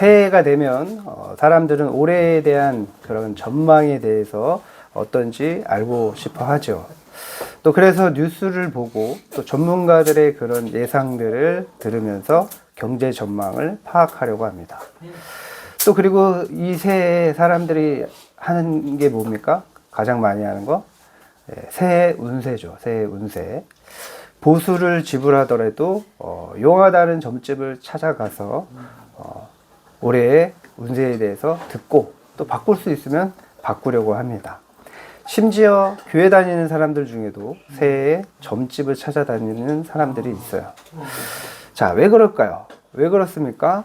새해가 되면 어, 사람들은 올해에 대한 그런 전망에 대해서 어떤지 알고 싶어 하죠. 또 그래서 뉴스를 보고 또 전문가들의 그런 예상들을 들으면서 경제 전망을 파악하려고 합니다. 또 그리고 이 새해 사람들이 하는 게 뭡니까? 가장 많이 하는 거? 예, 새해 운세죠. 새해 운세. 보수를 지불하더라도 어, 용하다는 점집을 찾아가서 어, 올해의 운세에 대해서 듣고 또 바꿀 수 있으면 바꾸려고 합니다. 심지어 교회 다니는 사람들 중에도 새해에 점집을 찾아다니는 사람들이 있어요. 자, 왜 그럴까요? 왜 그렇습니까?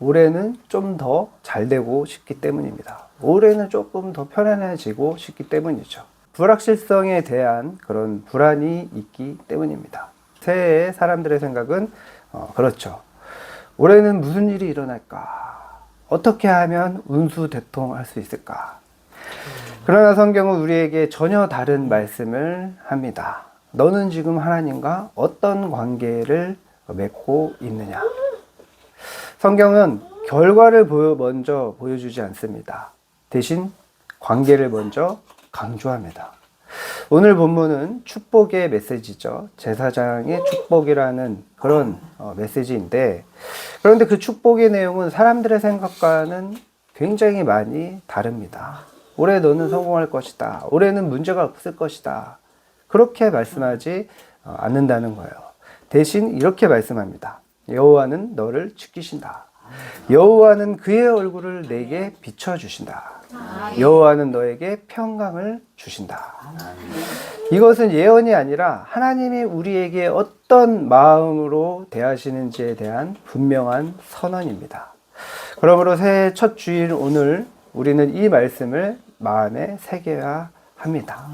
올해는 좀 더 잘 되고 싶기 때문입니다. 올해는 조금 더 편안해지고 싶기 때문이죠. 불확실성에 대한 그런 불안이 있기 때문입니다. 새해에 사람들의 생각은 어, 그렇죠. 올해는 무슨 일이 일어날까? 어떻게 하면 운수대통할 수 있을까? 그러나 성경은 우리에게 전혀 다른 말씀을 합니다. 너는 지금 하나님과 어떤 관계를 맺고 있느냐? 성경은 결과를 먼저 보여주지 않습니다. 대신 관계를 먼저 강조합니다. 오늘 본문은 축복의 메시지죠. 제사장의 축복이라는 그런 어, 메시지인데, 그런데 그 축복의 내용은 사람들의 생각과는 굉장히 많이 다릅니다. 올해 너는 성공할 것이다. 올해는 문제가 없을 것이다. 그렇게 말씀하지 어, 않는다는 거예요. 대신 이렇게 말씀합니다. 여호와는 너를 지키신다. 여호와는 그의 얼굴을 내게 비춰 주신다. 여호와는 너에게 평강을 주신다. 이것은 예언이 아니라 하나님이 우리에게 어떤 마음으로 대하시는지에 대한 분명한 선언입니다. 그러므로 새해 첫 주일 오늘 우리는 이 말씀을 마음에 새겨야 합니다.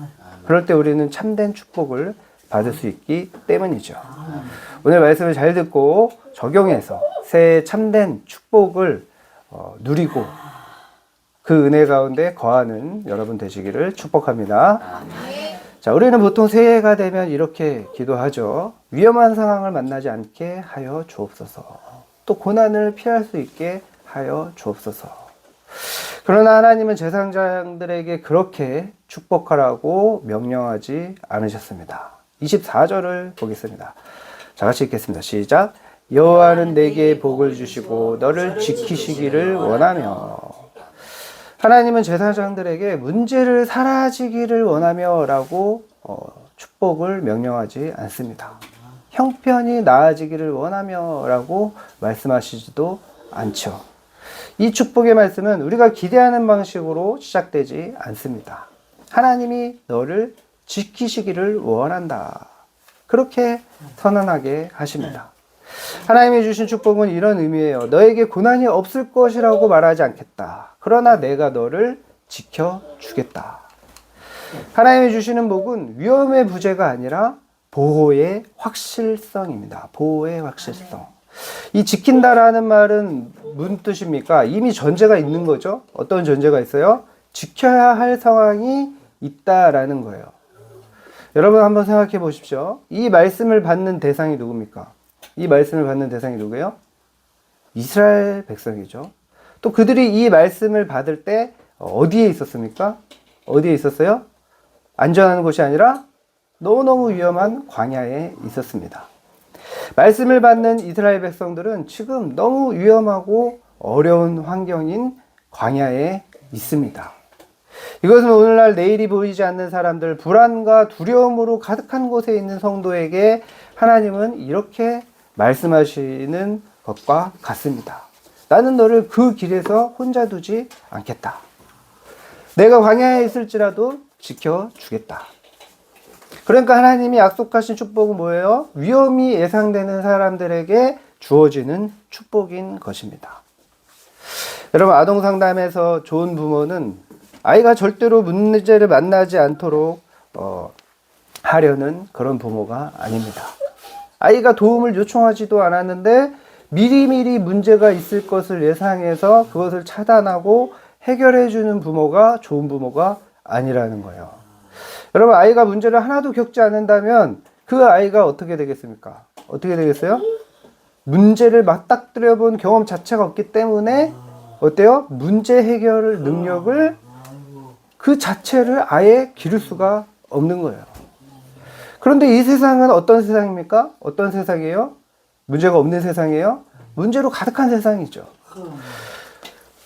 그럴 때 우리는 참된 축복을 받을 수 있기 때문이죠. 오늘 말씀을 잘 듣고 적용해서 새해 참된 축복을 어, 누리고 그 은혜 가운데 거하는 여러분 되시기를 축복합니다. 자, 우리는 보통 새해가 되면 이렇게 기도하죠. 위험한 상황을 만나지 않게 하여 주옵소서. 또 고난을 피할 수 있게 하여 주옵소서. 그러나 하나님은 제사장들에게 그렇게 축복하라고 명령하지 않으셨습니다. 24절을 보겠습니다. 자, 같이 읽겠습니다. 시작. 여호와는 내게 복을 주시고 너를 지키시기를 원하며 하나님은 제사장들에게 문제를 사라지기를 원하며라고 어, 축복을 명령하지 않습니다. 형편이 나아지기를 원하며라고 말씀하시지도 않죠. 이 축복의 말씀은 우리가 기대하는 방식으로 시작되지 않습니다. 하나님이 너를 지키시기를 원한다. 그렇게 선언하게 하십니다. 하나님이 주신 축복은 이런 의미예요. 너에게 고난이 없을 것이라고 말하지 않겠다. 그러나 내가 너를 지켜주겠다. 하나님이 주시는 복은 위험의 부재가 아니라 보호의 확실성입니다. 보호의 확실성. 이 지킨다라는 말은 무슨 뜻입니까? 이미 전제가 있는 거죠. 어떤 전제가 있어요? 지켜야 할 상황이 있다라는 거예요. 여러분 한번 생각해 보십시오. 이 말씀을 받는 대상이 누굽니까? 이 말씀을 받는 대상이 누구예요? 이스라엘 백성이죠. 또 그들이 이 말씀을 받을 때 어디에 있었습니까? 어디에 있었어요? 안전한 곳이 아니라 너무너무 위험한 광야에 있었습니다. 말씀을 받는 이스라엘 백성들은 지금 너무 위험하고 어려운 환경인 광야에 있습니다. 이것은 오늘날 내일이 보이지 않는 사람들, 불안과 두려움으로 가득한 곳에 있는 성도에게 하나님은 이렇게 말씀하시는 것과 같습니다. 나는 너를 그 길에서 혼자 두지 않겠다. 내가 광야에 있을지라도 지켜주겠다. 그러니까 하나님이 약속하신 축복은 뭐예요? 위험이 예상되는 사람들에게 주어지는 축복인 것입니다. 여러분, 아동 상담에서 좋은 부모는 아이가 절대로 문제를 만나지 않도록 어, 하려는 그런 부모가 아닙니다. 아이가 도움을 요청하지도 않았는데 미리미리 문제가 있을 것을 예상해서 그것을 차단하고 해결해 주는 부모가 좋은 부모가 아니라는 거예요. 여러분 아이가 문제를 하나도 겪지 않는다면 그 아이가 어떻게 되겠습니까? 어떻게 되겠어요? 문제를 맞닥뜨려 본 경험 자체가 없기 때문에 어때요? 문제 해결 능력을 그 자체를 아예 기를 수가 없는 거예요. 그런데 이 세상은 어떤 세상입니까? 어떤 세상이에요? 문제가 없는 세상이에요? 문제로 가득한 세상이죠.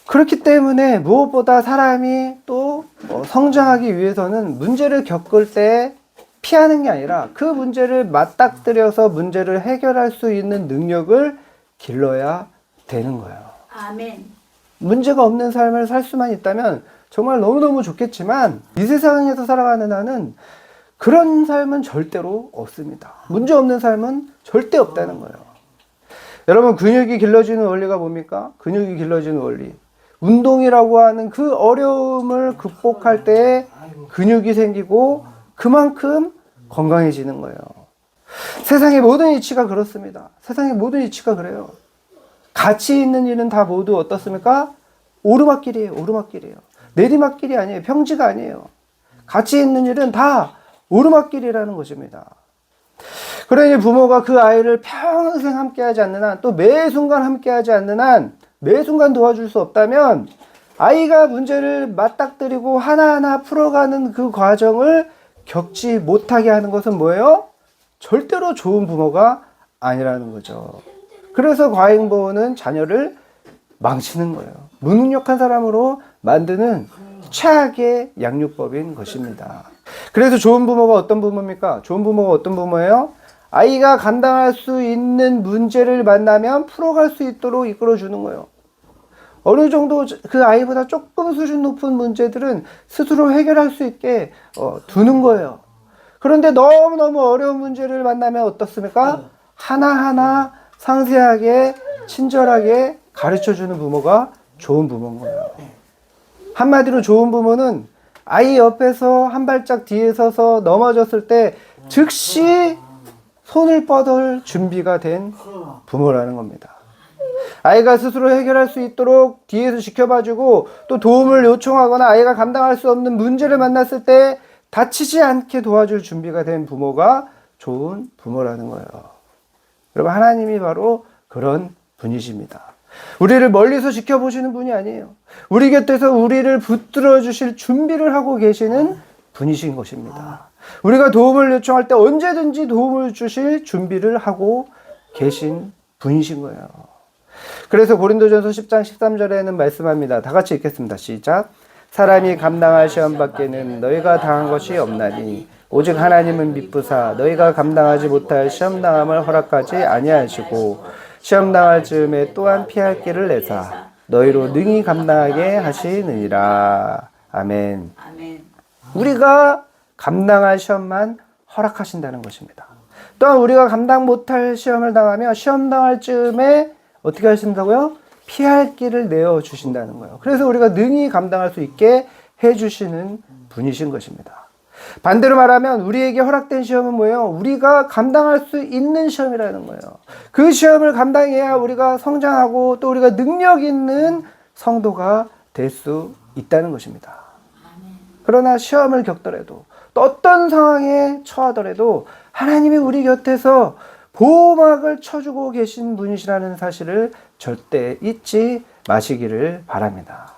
그렇기 때문에 무엇보다 사람이 또 어, 성장하기 위해서는 문제를 겪을 때 피하는 게 아니라 그 문제를 맞닥뜨려서 문제를 해결할 수 있는 능력을 길러야 되는 거예요. 아멘. 문제가 없는 삶을 살 수만 있다면 정말 너무너무 좋겠지만 이 세상에서 살아가는 나는 그런 삶은 절대로 없습니다. 문제 없는 삶은 절대 없다는 거예요. 여러분 근육이 길러지는 원리가 뭡니까? 근육이 길러지는 원리. 운동이라고 하는 그 어려움을 극복할 때 근육이 생기고 그만큼 건강해지는 거예요. 세상의 모든 이치가 그렇습니다. 세상의 모든 이치가 그래요. 가치 있는 일은 다 모두 어떻습니까? 오르막길이에요. 오르막길이에요. 내리막길이 아니에요. 평지가 아니에요. 가치 있는 일은 다 오르막길이라는 것입니다. 그러니 부모가 그 아이를 평생 함께하지 않는 한, 또 매 순간 함께하지 않는 한, 매 순간 도와줄 수 없다면, 아이가 문제를 맞닥뜨리고 하나하나 풀어가는 그 과정을 겪지 못하게 하는 것은 뭐예요? 절대로 좋은 부모가 아니라는 거죠. 그래서 과잉보호는 자녀를 망치는 거예요. 무능력한 사람으로 만드는 최악의 양육법인 것입니다. 그래서 좋은 부모가 어떤 부모입니까? 좋은 부모가 어떤 부모예요? 아이가 감당할 수 있는 문제를 만나면 풀어갈 수 있도록 이끌어 주는 거예요. 어느 정도 그 아이보다 조금 수준 높은 문제들은 스스로 해결할 수 있게 어, 두는 거예요. 그런데 너무너무 어려운 문제를 만나면 어떻습니까? 하나하나 상세하게 친절하게 가르쳐 주는 부모가 좋은 부모인 거예요. 한마디로 좋은 부모는 아이 옆에서 한 발짝 뒤에 서서 넘어졌을 때 즉시 손을 뻗을 준비가 된 부모라는 겁니다. 아이가 스스로 해결할 수 있도록 뒤에서 지켜봐주고 또 도움을 요청하거나 아이가 감당할 수 없는 문제를 만났을 때 다치지 않게 도와줄 준비가 된 부모가 좋은 부모라는 거예요. 여러분, 하나님이 바로 그런 분이십니다. 우리를 멀리서 지켜보시는 분이 아니에요. 우리 곁에서 우리를 붙들어 주실 준비를 하고 계시는 분이신 것입니다. 우리가 도움을 요청할 때 언제든지 도움을 주실 준비를 하고 계신 분이신 거예요. 그래서 고린도전서 10장 13절에는 말씀합니다. 다 같이 읽겠습니다. 시작. 사람이 감당할 시험 밖에는 너희가 당한 것이 없나니 오직 하나님은 미쁘사 너희가 감당하지 못할 시험 당함을 허락하지 아니하시고 시험 당할 즈음에 또한 피할 길을 내사 너희로 능히 감당하게 하시느니라. 아멘. 아멘. 우리가 감당할 시험만 허락하신다는 것입니다. 또한 우리가 감당 못할 시험을 당하며 시험 당할 즈음에 어떻게 하신다고요? 피할 길을 내어 주신다는 거예요. 그래서 우리가 능히 감당할 수 있게 해 주시는 분이신 것입니다. 반대로 말하면 우리에게 허락된 시험은 뭐예요? 우리가 감당할 수 있는 시험이라는 거예요. 그 시험을 감당해야 우리가 성장하고 또 우리가 능력 있는 성도가 될 수 있다는 것입니다. 그러나 시험을 겪더라도 또 어떤 상황에 처하더라도 하나님이 우리 곁에서 보호막을 쳐주고 계신 분이시라는 사실을 절대 잊지 마시기를 바랍니다.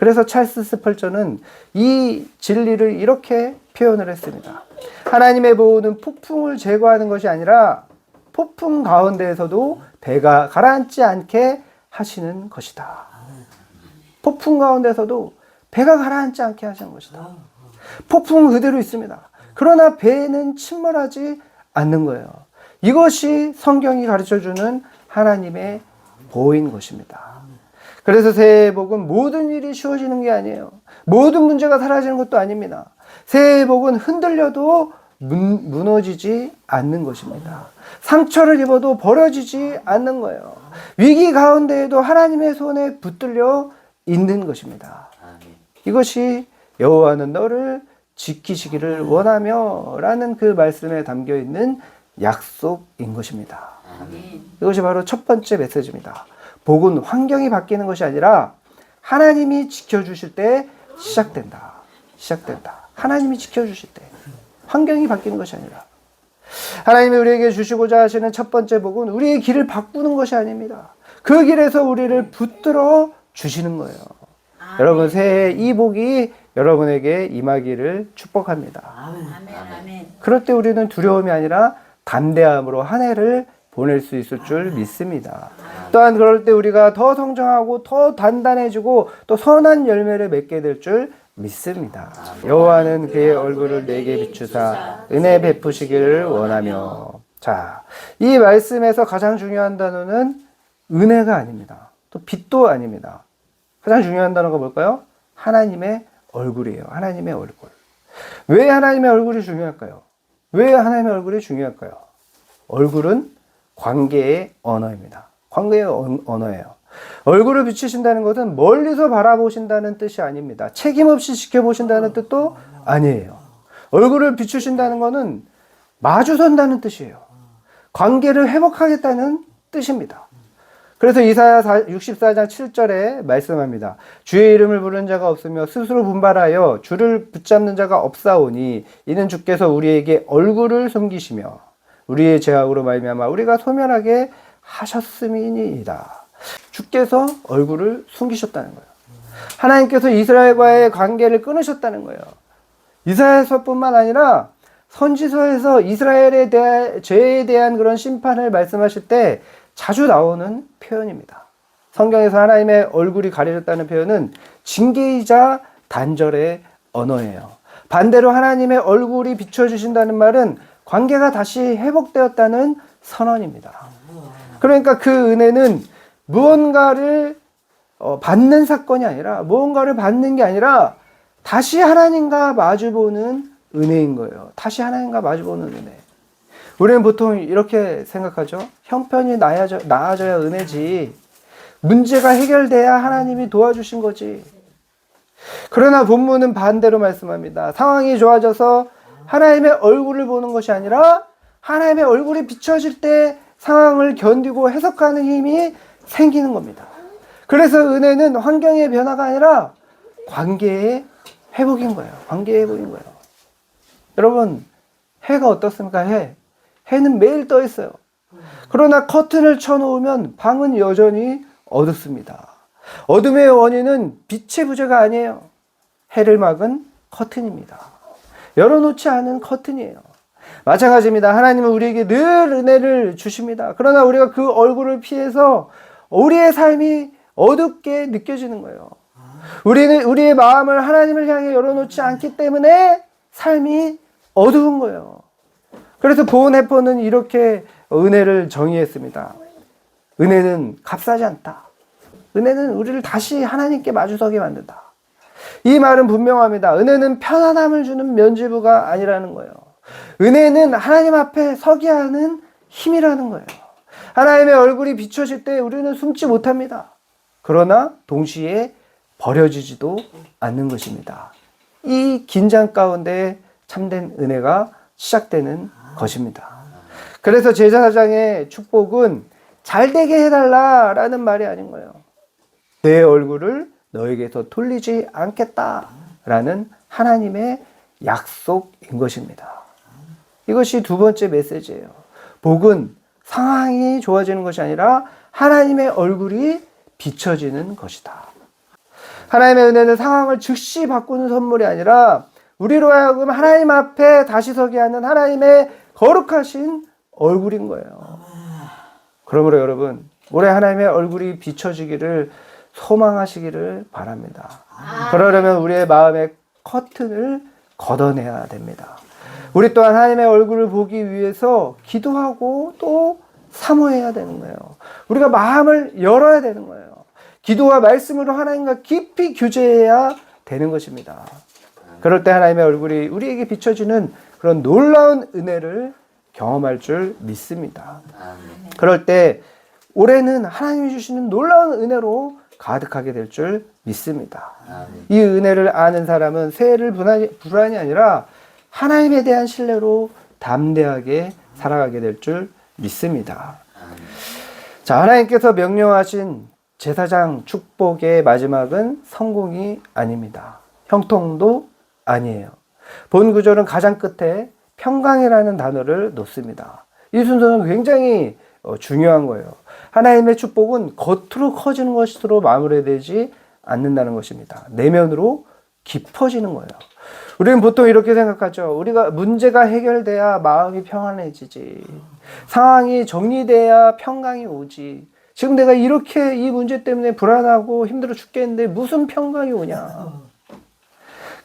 그래서 찰스 스펄전은 이 진리를 이렇게 표현을 했습니다. 하나님의 보호는 폭풍을 제거하는 것이 아니라 폭풍 가운데에서도 배가 가라앉지 않게 하시는 것이다. 폭풍 가운데서도 배가 가라앉지 않게 하시는 것이다. 폭풍은 그대로 있습니다. 그러나 배는 침몰하지 않는 거예요. 이것이 성경이 가르쳐 주는 하나님의 보호인 것입니다. 그래서 새해 복은 모든 일이 쉬워지는 게 아니에요. 모든 문제가 사라지는 것도 아닙니다. 새해 복은 흔들려도 문, 무너지지 않는 것입니다. 상처를 입어도 버려지지 않는 거예요. 위기 가운데에도 하나님의 손에 붙들려 있는 것입니다. 이것이 여호와는 너를 지키시기를 원하며라는 그 말씀에 담겨 있는 약속인 것입니다. 아멘. 이것이 바로 첫 번째 메시지입니다. 복은 환경이 바뀌는 것이 아니라 하나님이 지켜주실 때 시작된다. 시작된다. 하나님이 지켜주실 때 환경이 바뀌는 것이 아니라 하나님이 우리에게 주시고자 하시는 첫 번째 복은 우리의 길을 바꾸는 것이 아닙니다. 그 길에서 우리를 붙들어 주시는 거예요. 여러분 새해 이 복이 여러분에게 임하기를 축복합니다. 아멘 아멘. 그럴 때 우리는 두려움이 아니라 담대함으로 한 해를 보낼 수 있을 줄 믿습니다. 또한 그럴 때 우리가 더 성장하고 더 단단해지고 또 선한 열매를 맺게 될 줄 믿습니다. 여호와는 그의 얼굴을 내게 비추사 은혜 베푸시기를 원하며 자, 이 말씀에서 가장 중요한 단어는 은혜가 아닙니다. 또 빛도 아닙니다. 가장 중요한 단어가 뭘까요? 하나님의 얼굴이에요. 하나님의 얼굴. 왜 하나님의 얼굴이 중요할까요? 왜 하나님의 얼굴이 중요할까요? 얼굴은 관계의 언어입니다. 관계의 언- 언어예요. 얼굴을 비추신다는 것은 멀리서 바라보신다는 뜻이 아닙니다. 책임 없이 지켜보신다는 뜻도 아니에요. 얼굴을 비추신다는 것은 마주선다는 뜻이에요. 관계를 회복하겠다는 뜻입니다. 그래서 이사야 64장 7절에 말씀합니다. 주의 이름을 부르는 자가 없으며 스스로 분발하여 주를 붙잡는 자가 없사오니 이는 주께서 우리에게 얼굴을 숨기시며 우리의 죄악으로 말미암아 우리가 소멸하게 하셨음이니이다. 주께서 얼굴을 숨기셨다는 거예요. 하나님께서 이스라엘과의 관계를 끊으셨다는 거예요. 이사야서뿐만 아니라 선지서에서 이스라엘에 대한 죄에 대한 그런 심판을 말씀하실 때 자주 나오는 표현입니다. 성경에서 하나님의 얼굴이 가려졌다는 표현은 징계이자 단절의 언어예요. 반대로 하나님의 얼굴이 비춰주신다는 말은 관계가 다시 회복되었다는 선언입니다. 그러니까 그 은혜는 무언가를 어, 받는 사건이 아니라 무언가를 받는 게 아니라 다시 하나님과 마주보는 은혜인 거예요. 다시 하나님과 마주보는 은혜. 우리는 보통 이렇게 생각하죠. 형편이 나아져, 나아져야 은혜지. 문제가 해결돼야 하나님이 도와주신 거지. 그러나 본문은 반대로 말씀합니다. 상황이 좋아져서 하나님의 얼굴을 보는 것이 아니라 하나님의 얼굴이 비춰질 때 상황을 견디고 해석하는 힘이 생기는 겁니다. 그래서 은혜는 환경의 변화가 아니라 관계의 회복인 거예요. 관계의 회복인 거예요. 여러분, 해가 어떻습니까? 해. 해는 매일 떠 있어요. 그러나 커튼을 쳐놓으면 방은 여전히 어둡습니다. 어둠의 원인은 빛의 부재가 아니에요. 해를 막은 커튼입니다. 열어놓지 않은 커튼이에요. 마찬가지입니다. 하나님은 우리에게 늘 은혜를 주십니다. 그러나 우리가 그 얼굴을 피해서 우리의 삶이 어둡게 느껴지는 거예요. 우리는 우리의 마음을 하나님을 향해 열어놓지 않기 때문에 삶이 어두운 거예요. 그래서 보온 해퍼는 이렇게 은혜를 정의했습니다. 은혜는 값싸지 않다. 은혜는 우리를 다시 하나님께 마주서게 만든다. 이 말은 분명합니다. 은혜는 편안함을 주는 면죄부가 아니라는 거예요. 은혜는 하나님 앞에 서게 하는 힘이라는 거예요. 하나님의 얼굴이 비춰질 때 우리는 숨지 못합니다. 그러나 동시에 버려지지도 않는 것입니다. 이 긴장 가운데 참된 은혜가 시작되는 것입니다. 그래서 제사장의 축복은 잘 되게 해달라라는 말이 아닌 거예요. 내 얼굴을 너에게서 돌리지 않겠다라는 하나님의 약속인 것입니다. 이것이 두 번째 메시지예요. 복은 상황이 좋아지는 것이 아니라 하나님의 얼굴이 비춰지는 것이다. 하나님의 은혜는 상황을 즉시 바꾸는 선물이 아니라 우리로 하여금 하나님 앞에 다시 서게 하는 하나님의 거룩하신 얼굴인 거예요. 그러므로 여러분, 올해 하나님의 얼굴이 비춰지기를 소망하시기를 바랍니다. 그러려면 우리의 마음의 커튼을 걷어내야 됩니다. 우리 또한 하나님의 얼굴을 보기 위해서 기도하고 또 사모해야 되는 거예요. 우리가 마음을 열어야 되는 거예요. 기도와 말씀으로 하나님과 깊이 교제해야 되는 것입니다. 그럴 때 하나님의 얼굴이 우리에게 비춰지는 그런 놀라운 은혜를 경험할 줄 믿습니다. 그럴 때 올해는 하나님이 주시는 놀라운 은혜로 가득하게 될 줄 믿습니다. 이 은혜를 아는 사람은 새해를 불안이, 불안이 아니라 하나님에 대한 신뢰로 담대하게 살아가게 될 줄 믿습니다. 자, 하나님께서 명령하신 제사장 축복의 마지막은 성공이 아닙니다. 형통도 아니에요. 본 구절은 가장 끝에 평강이라는 단어를 놓습니다. 이 순서는 굉장히 어, 중요한 거예요. 하나님의 축복은 겉으로 커지는 것으로 마무리되지 않는다는 것입니다. 내면으로 깊어지는 거예요. 우리는 보통 이렇게 생각하죠. 우리가 문제가 해결돼야 마음이 평안해지지. 상황이 정리돼야 평강이 오지. 지금 내가 이렇게 이 문제 때문에 불안하고 힘들어 죽겠는데 무슨 평강이 오냐.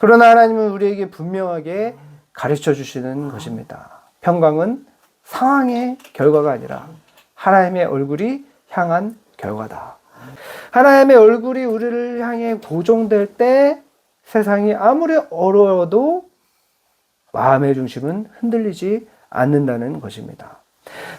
그러나 하나님은 우리에게 분명하게 가르쳐 주시는 것입니다. 평강은 상황의 결과가 아니라 하나님의 얼굴이 향한 결과다. 하나님의 얼굴이 우리를 향해 고정될 때 세상이 아무리 어려워도 마음의 중심은 흔들리지 않는다는 것입니다.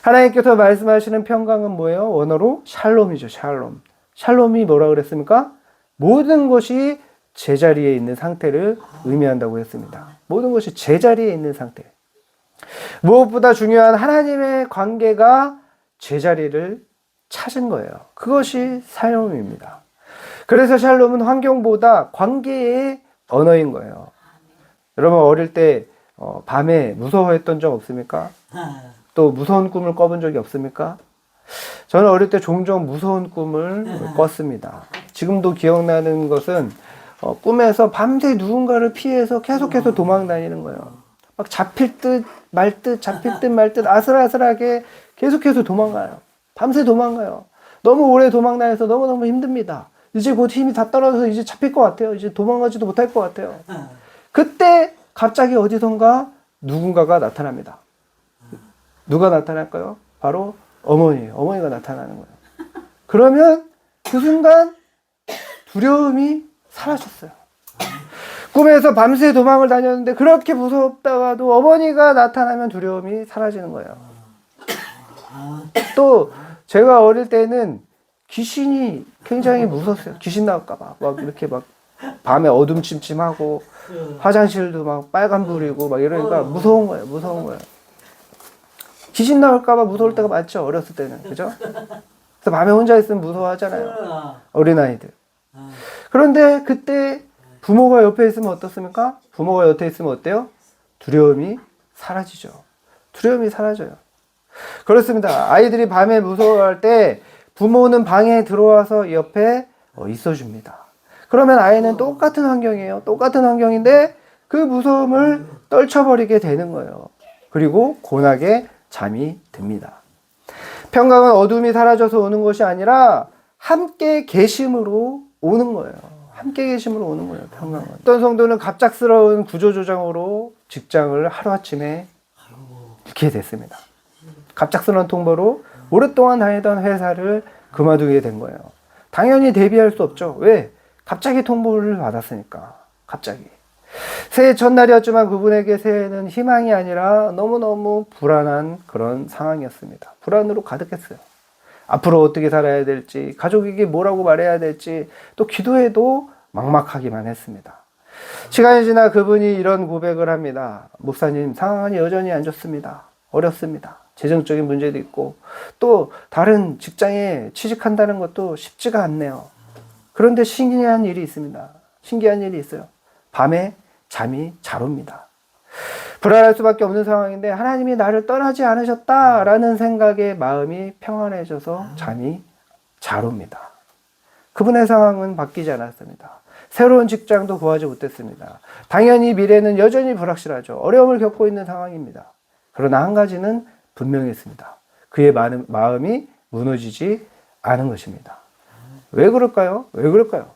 하나님께서 말씀하시는 평강은 뭐예요? 원어로 샬롬이죠, 샬롬. 샬롬이 뭐라 그랬습니까? 모든 것이 제자리에 있는 상태를 의미한다고 했습니다. 모든 것이 제자리에 있는 상태. 무엇보다 중요한 하나님의 관계가 제자리를 찾은 거예요. 그것이 샬롬입니다. 그래서 샬롬은 환경보다 관계의 언어인 거예요. 여러분 어릴 때 어, 밤에 무서워했던 적 없습니까? 또 무서운 꿈을 꿔본 적이 없습니까? 저는 어릴 때 종종 무서운 꿈을 꿨습니다. 지금도 기억나는 것은 어, 꿈에서 밤새 누군가를 피해서 계속해서 도망 다니는 거예요. 막 잡힐 듯 말 듯 잡힐 듯 말 듯 아슬아슬하게 계속해서 도망가요. 밤새 도망가요. 너무 오래 도망 다녀서 너무너무 힘듭니다. 이제 곧 힘이 다 떨어져서 이제 잡힐 것 같아요. 이제 도망가지도 못할 것 같아요. 그때 갑자기 어디선가 누군가가 나타납니다. 누가 나타날까요? 바로 어머니예요. 어머니가 나타나는 거예요. 그러면 그 순간 두려움이 사라졌어요. 꿈에서 밤새 도망을 다녔는데 그렇게 무섭다가도 어머니가 나타나면 두려움이 사라지는 거예요. 또 제가 어릴 때는 귀신이 굉장히 무서웠어요. 귀신 나올까봐 막 이렇게 막 밤에 어둠침침하고 화장실도 막 빨간 불이고 막 이러니까 무서운 거예요. 무서운 거예요. 귀신 나올까봐 무서울 때가 많죠. 어렸을 때는 그죠? 그래서 밤에 혼자 있으면 무서워하잖아요. 어린 아이들. 그런데 그때 부모가 옆에 있으면 어떻습니까? 부모가 옆에 있으면 어때요? 두려움이 사라지죠. 두려움이 사라져요. 그렇습니다. 아이들이 밤에 무서워할 때 부모는 방에 들어와서 옆에 어, 있어줍니다. 그러면 아이는 똑같은 환경이에요. 똑같은 환경인데 그 무서움을 떨쳐버리게 되는 거예요. 그리고 고나게 잠이 듭니다. 평강은 어둠이 사라져서 오는 것이 아니라 함께 계심으로 오는 거예요. 함께 계심으로 오는 거예요. 평강은. 어떤 성도는 갑작스러운 구조조정으로 직장을 하루아침에 잃게 됐습니다. 갑작스러운 통보로 오랫동안 다니던 회사를 그만두게 된 거예요. 당연히 대비할 수 없죠. 왜? 갑자기 통보를 받았으니까. 갑자기. 새해 첫날이었지만 그분에게 새해는 희망이 아니라 너무너무 불안한 그런 상황이었습니다. 불안으로 가득했어요. 앞으로 어떻게 살아야 될지, 가족에게 뭐라고 말해야 될지, 또 기도해도 막막하기만 했습니다. 시간이 지나 그분이 이런 고백을 합니다. 목사님, 상황은 여전히 안 좋습니다. 어렵습니다. 재정적인 문제도 있고, 또 다른 직장에 취직한다는 것도 쉽지가 않네요. 그런데 신기한 일이 있습니다. 신기한 일이 있어요. 밤에 잠이 잘 옵니다. 불안할 수밖에 없는 상황인데 하나님이 나를 떠나지 않으셨다라는 생각에 마음이 평안해져서 잠이 잘 옵니다. 그분의 상황은 바뀌지 않았습니다. 새로운 직장도 구하지 못했습니다. 당연히 미래는 여전히 불확실하죠. 어려움을 겪고 있는 상황입니다. 그러나 한 가지는 분명했습니다. 그의 마음이 무너지지 않은 것입니다. 왜 그럴까요? 왜 그럴까요?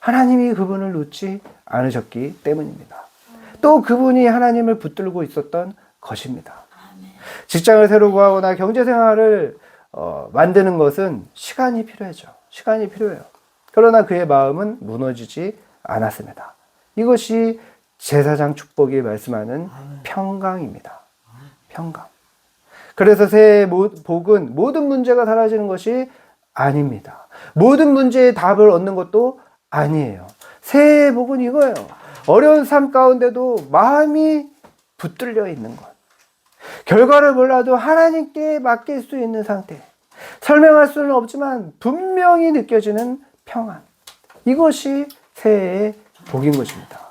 하나님이 그분을 놓지 않으셨기 때문입니다. 또 그분이 하나님을 붙들고 있었던 것입니다. 직장을 새로 구하거나 경제 생활을 어, 만드는 것은 시간이 필요하죠. 시간이 필요해요. 그러나 그의 마음은 무너지지 않았습니다. 이것이 제사장 축복이 말씀하는 평강입니다. 평강. 그래서 새해 복은 모든 문제가 사라지는 것이 아닙니다. 모든 문제의 답을 얻는 것도 아니에요. 새해 복은 이거예요. 어려운 삶 가운데도 마음이 붙들려 있는 것. 결과를 몰라도 하나님께 맡길 수 있는 상태. 설명할 수는 없지만 분명히 느껴지는 평안. 이것이 새해의 복인 것입니다.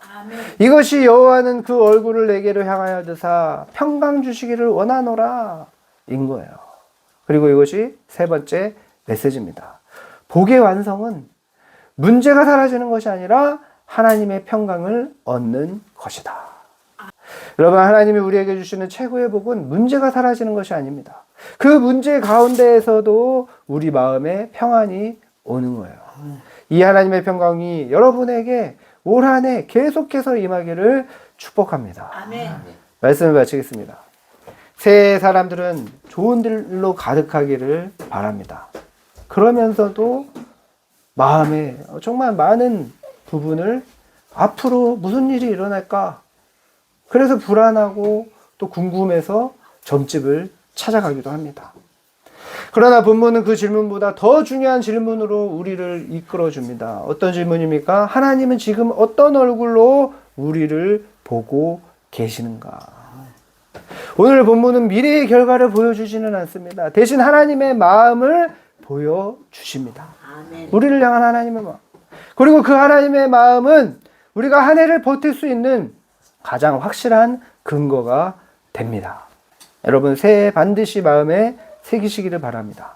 이것이 여호와는 그 얼굴을 내게로 향하여 드사 평강 주시기를 원하노라 인 거예요. 그리고 이것이 세 번째 메시지입니다. 복의 완성은 문제가 사라지는 것이 아니라 하나님의 평강을 얻는 것이다. 여러분, 하나님이 우리에게 주시는 최고의 복은 문제가 사라지는 것이 아닙니다. 그 문제 가운데에서도 우리 마음에 평안이 오는 거예요. 이 하나님의 평강이 여러분에게 올 한 해 계속해서 임하기를 축복합니다. 아멘. 말씀을 마치겠습니다. 새해 사람들은 좋은 일로 가득하기를 바랍니다. 그러면서도 마음에 정말 많은 부분을 앞으로 무슨 일이 일어날까? 그래서 불안하고 또 궁금해서 점집을 찾아가기도 합니다. 그러나 본문은 그 질문보다 더 중요한 질문으로 우리를 이끌어 줍니다. 어떤 질문입니까? 하나님은 지금 어떤 얼굴로 우리를 보고 계시는가? 오늘 본문은 미래의 결과를 보여주지는 않습니다. 대신 하나님의 마음을 보여주십니다. 우리를 향한 하나님의 마음. 그리고 그 하나님의 마음은 우리가 한 해를 버틸 수 있는 가장 확실한 근거가 됩니다. 여러분, 새해 반드시 마음에 새기시기를 바랍니다.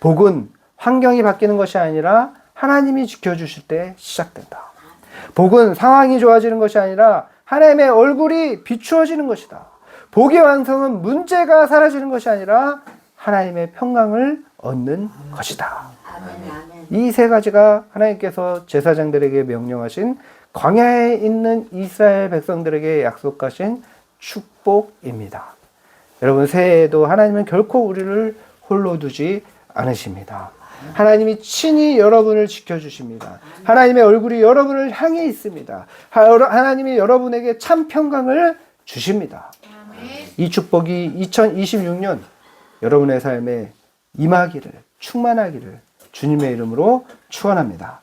복은 환경이 바뀌는 것이 아니라 하나님이 지켜주실 때 시작된다. 복은 상황이 좋아지는 것이 아니라 하나님의 얼굴이 비추어지는 것이다. 복의 완성은 문제가 사라지는 것이 아니라 하나님의 평강을 얻는 것이다. 이 세 가지가 하나님께서 제사장들에게 명령하신 광야에 있는 이스라엘 백성들에게 약속하신 축복입니다. 여러분 새해에도 하나님은 결코 우리를 홀로 두지 않으십니다. 하나님이 친히 여러분을 지켜주십니다. 하나님의 얼굴이 여러분을 향해 있습니다. 하- 하나님이 여러분에게 참 평강을 주십니다. 이 축복이 2026년 여러분의 삶에 임하기를 충만하기를 주님의 이름으로 축원합니다.